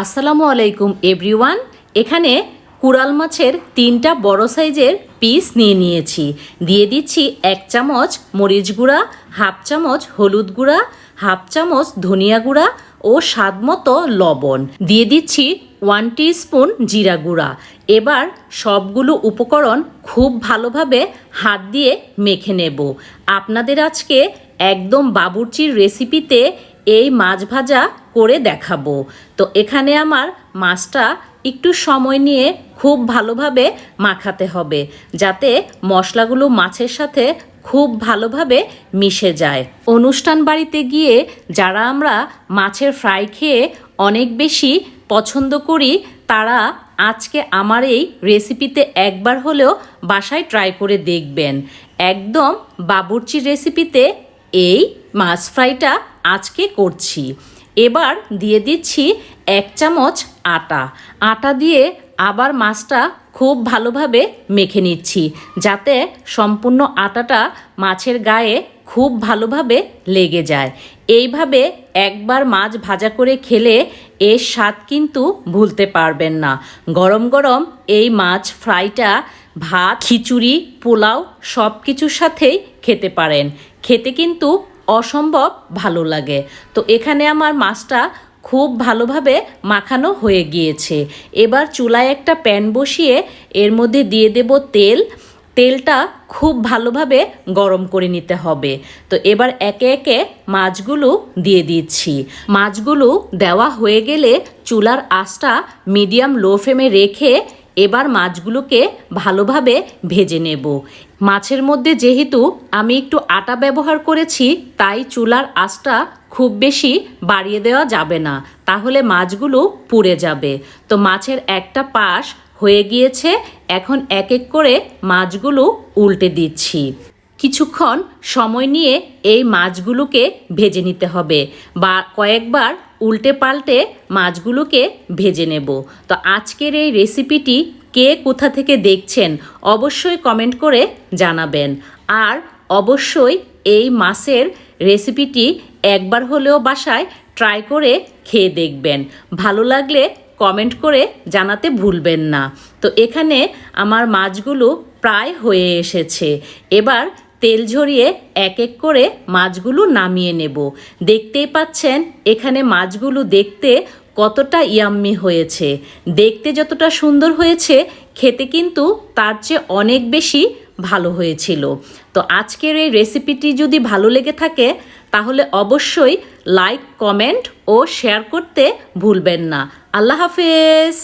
আসসালামু আলাইকুম, এভরিওয়ান। এখানে কুড়াল মাছের তিনটা বড় সাইজের পিস নিয়ে নিয়েছি। দিয়ে দিচ্ছি এক চামচ মরিচ গুঁড়া, হাফ চামচ হলুদ গুঁড়া, হাফ চামচ ধনিয়া গুঁড়া ও স্বাদ মতো লবণ। দিয়ে দিচ্ছি ওয়ান স্পুন জিরা গুঁড়া। এবার সবগুলো উপকরণ খুব ভালোভাবে হাত দিয়ে মেখে নেব। আপনাদের আজকে একদম বাবুর্চির রেসিপিতে এই মাছ ভাজা করে দেখাবো। তো এখানে আমার মাছটা একটু সময় নিয়ে খুব ভালোভাবে মাখাতে হবে, যাতে মশলাগুলো মাছের সাথে খুব ভালোভাবে মিশে যায়। অনুষ্ঠান বাড়িতে গিয়ে যারা আমরা মাছের ফ্রাই খেয়ে অনেক বেশি পছন্দ করি, তারা আজকে আমার এই রেসিপিতে একবার হলেও বাসায় ট্রাই করে দেখবেন। একদম বাবুর্চির রেসিপিতে এই মাছ ফ্রাইটা আজকে করছি। এবার দিয়ে দিচ্ছি এক চামচ আটা। আটা দিয়ে আবার মাছটা খুব ভালোভাবে মেখে নিচ্ছি, যাতে সম্পূর্ণ আটাটা মাছের গায়ে খুব ভালোভাবে লেগে যায়। এইভাবে একবার মাছ ভাজা করে খেলে এর স্বাদ কিন্তু ভুলতে পারবেন না। গরম গরম এই মাছ ফ্রাইটা, ভাত, খিচুড়ি, পোলাও সব কিছুর সাথেই খেতে পারেন। খেতে কিন্তু অসম্ভব ভালো লাগে। তো এখানে আমার মাছটা খুব ভালোভাবে মাখানো হয়ে গিয়েছে। এবার চুলায় একটা প্যান বসিয়ে এর মধ্যে দিয়ে দেব তেল। তেলটা খুব ভালোভাবে গরম করে নিতে হবে। তো এবার একে একে মাছগুলো দিয়ে দিচ্ছি। মাছগুলো দেওয়া হয়ে গেলে চুলার আঁচটা মিডিয়াম লো ফ্লেমে রেখে এবার মাছগুলোকে ভালোভাবে ভেজে নেব। মাছের মধ্যে যেহেতু আমি একটু আটা ব্যবহার করেছি, তাই চুলার আঁচটা খুব বেশি বাড়িয়ে দেওয়া যাবে না। তাহলে মাছগুলো পুড়ে যাবে। তো মাছের একটা পাশ হয়ে গিয়েছে, এখন এক এক করে মাছগুলো উল্টে দিচ্ছি। কিছুক্ষণ সময় নিয়ে এই মাছগুলোকে ভেজে নিতে হবে। বা কয়েকবার উল্টে পাল্টে মাছগুলোকে ভেজে নেব। তো আজকের এই রেসিপিটি কে কোথা থেকে দেখছেন অবশ্যই কমেন্ট করে জানাবেন। আর অবশ্যই এই মাছের রেসিপিটি একবার হলেও বাসায় ট্রাই করে খেয়ে দেখবেন। ভালো লাগলে কমেন্ট করে জানাতে ভুলবেন না। তো এখানে আমার মাছগুলো প্রায় হয়ে এসেছে। এবার তেল ঝরিয়ে এক এক করে মাছগুলো নামিয়ে নেব। দেখতেই পাচ্ছেন, এখানে মাছগুলো দেখতে কতটা ইয়াম্মি হয়েছে। দেখতে যতটা সুন্দর হয়েছে, খেতে কিন্তু তার চেয়ে অনেক বেশি ভালো হয়েছিল। তো আজকের এই রেসিপিটি যদি ভালো লেগে থাকে, তাহলে অবশ্যই লাইক, কমেন্ট ও শেয়ার করতে ভুলবেন না। আল্লাহ হাফেজ!